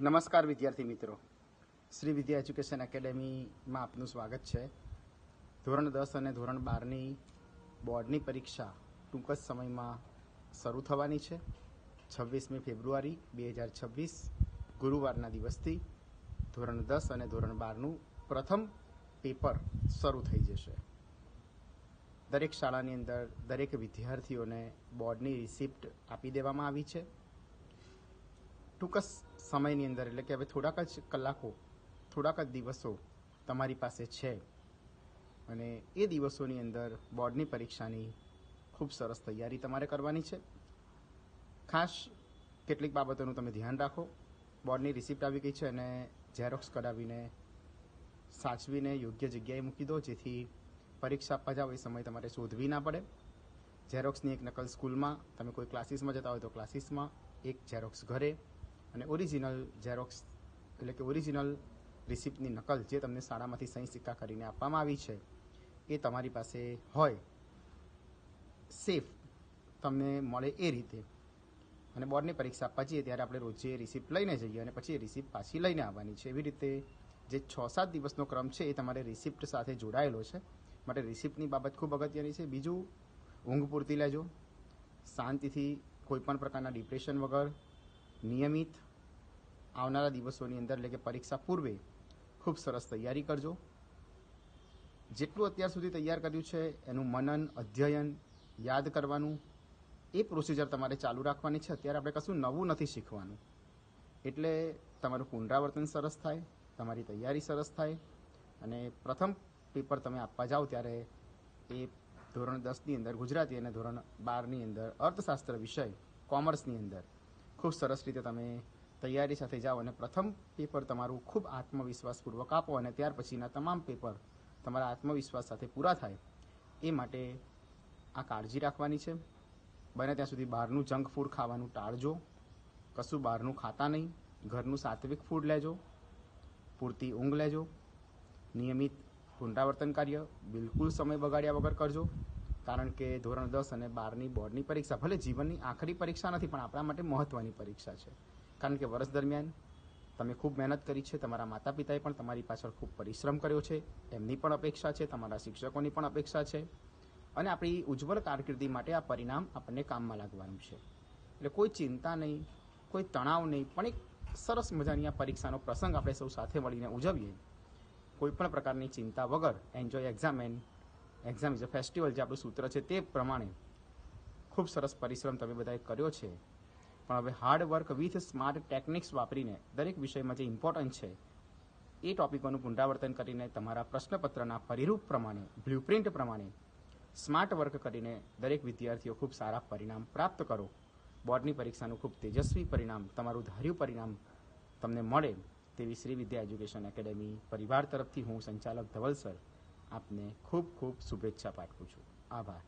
નમસ્કાર વિદ્યાર્થી મિત્રો. શ્રી વિદ્યા એજ્યુકેશન એકેડેમીમાં આપનું સ્વાગત છે. ધોરણ દસ અને ધોરણ બારની બોર્ડની પરીક્ષા ટૂંક જ સમયમાં શરૂ થવાની છે. છવ્વીસમી ફેબ્રુઆરી બે હજાર છવ્વીસ, ગુરુવારના દિવસથી ધોરણ દસ અને ધોરણ બારનું પ્રથમ પેપર શરૂ થઈ જશે. દરેક શાળાની અંદર દરેક વિદ્યાર્થીઓને બોર્ડની રિસિપ્ટ આપી દેવામાં આવી છે. ટૂંક સમયની અંદર, એટલે કે હવે થોડાક જ કલાકો, થોડાક જ દિવસો તમારી પાસે છે. અને એ દિવસોની અંદર બોર્ડની પરીક્ષાની ખૂબ સરસ તૈયારી તમારે કરવાની છે. ખાસ કેટલીક બાબતોનું તમે ધ્યાન રાખો. બોર્ડની રિસિપ્ટ આવી ગઈ છે અને ઝેરોક્સ કઢાવીને, સાચવીને યોગ્ય જગ્યાએ મૂકી દો, જેથી પરીક્ષા આપવા જાઓ એ સમય તમારે શોધવી ના પડે. ઝેરોક્સની એક નકલ સ્કૂલમાં, તમે કોઈ ક્લાસીસમાં જતા હોય તો ક્લાસીસમાં એક ઝેરોક્સ ઘરે. અને ઓરિજિનલ ઝેરોક્સ એટલે કે ઓરિજિનલ રિસિપ્ટની નકલ જે તમને શાળામાંથી સહી સિક્કા કરીને આપવામાં આવી છે, એ તમારી પાસે હોય. સેફ તમને મળે એ રીતે. અને બોર્ડની પરીક્ષા જઈએ ત્યારે આપણે રોજે રિસિપ્ટ લઈને જઈએ અને પછી રિસિપ્ટ પાછી લઈને આવવાની છે. એવી રીતે જે છ સાત દિવસનો ક્રમ છે એ તમારે રિસિપ્ટ સાથે જોડાયેલો છે. માટે રિસિપ્ટની બાબત ખૂબ અગત્યની છે. બીજું, ઊંઘ પૂરતી લેજો. શાંતિથી કોઈપણ પ્રકારના ડિપ્રેશન વગર નિયમિત આવનારા દિવસોની અંદર એટલે કે પરીક્ષા પૂર્વે ખૂબ સરસ તૈયારી કરજો. જેટલું અત્યાર સુધી તૈયાર કર્યું છે, એનું મનન, અધ્યયન, યાદ કરવાનું, એ પ્રોસિજર તમારે ચાલુ રાખવાની છે. અત્યારે આપણે કશું નવું નથી શીખવાનું. એટલે તમારું પુનરાવર્તન સરસ થાય, તમારી તૈયારી સરસ થાય અને પ્રથમ પેપર તમે આપવા જાઓ ત્યારે એ ધોરણ દસની અંદર ગુજરાતી અને ધોરણ બારની અંદર અર્થશાસ્ત્ર વિષય કોમર્સની અંદર. ખૂબ સરસ રીતે તમે તૈયારી સાથે જાઓ અને પ્રથમ પેપર તમારું ખૂબ આત્મવિશ્વાસપૂર્વક આપો અને ત્યાર પછીના તમામ પેપર તમારા આત્મવિશ્વાસ સાથે પૂરા થાય એ માટે આ કાળજી રાખવાની છે. બને ત્યાં સુધી બહારનું જંક ફૂડ ખાવાનું ટાળજો. કશું બહારનું ખાતા નહીં. ઘરનું સાત્વિક ફૂડ લેજો. પૂરતી ઊંઘ લેજો. નિયમિત પુનરાવર્તન કાર્ય. બિલકુલ સમય બગાડ્યા વગર કરજો. કારણ કે ધોરણ દસ અને બારની બોર્ડની પરીક્ષા, ભલે જીવનની આખરી પરીક્ષા નથી, પણ આપણા માટે મહત્ત્વની પરીક્ષા છે. કારણ કે વર્ષ દરમિયાન તમે ખૂબ મહેનત કરી છે, તમારા માતા પિતાએ પણ તમારી પાછળ ખૂબ પરિશ્રમ કર્યો છે, એમની પણ અપેક્ષા છે, તમારા શિક્ષકોની પણ અપેક્ષા છે. અને આપણી ઉજ્જવળ કારકિર્દી માટે આ પરિણામ આપણને કામમાં લાગવાનું છે. એટલે કોઈ ચિંતા નહીં, કોઈ તણાવ નહીં, પણ એક સરસ મજાની આ પરીક્ષાનો પ્રસંગ આપણે સૌ સાથે મળીને ઉજવીએ. કોઈ પણ પ્રકારની ચિંતા વગર enjoy exam and exam is festival જે આપણું સૂત્ર છે તે પ્રમાણે ખૂબ સરસ પરિશ્રમ તમે બધાએ કર્યો છે. પણ હવે hard work with smart techniques વાપરીને દરેક વિષયમાં જે ઇમ્પોર્ટન્ટ છે, એ ટોપિકોનું પુનરાવર્તન કરીને તમારા પ્રશ્નપત્રના પરિરૂપ પ્રમાણે બ્લુપ્રિન્ટ પ્રમાણે સ્માર્ટ વર્ક કરીને દરેક વિદ્યાર્થીઓ ખૂબ સારા પરિણામ પ્રાપ્ત કરો. બોર્ડની પરીક્ષાનું ખૂબ તેજસ્વી પરિણામ, તમારું ધાર્યું પરિણામ તમને મળે તેવી શ્રી વિદ્યા એજ્યુકેશન એકેડેમી પરિવાર તરફથી હું સંચાલક ધવલ સર આપને ખૂબ ખૂબ શુભેચ્છા પાઠવું છું. આભાર.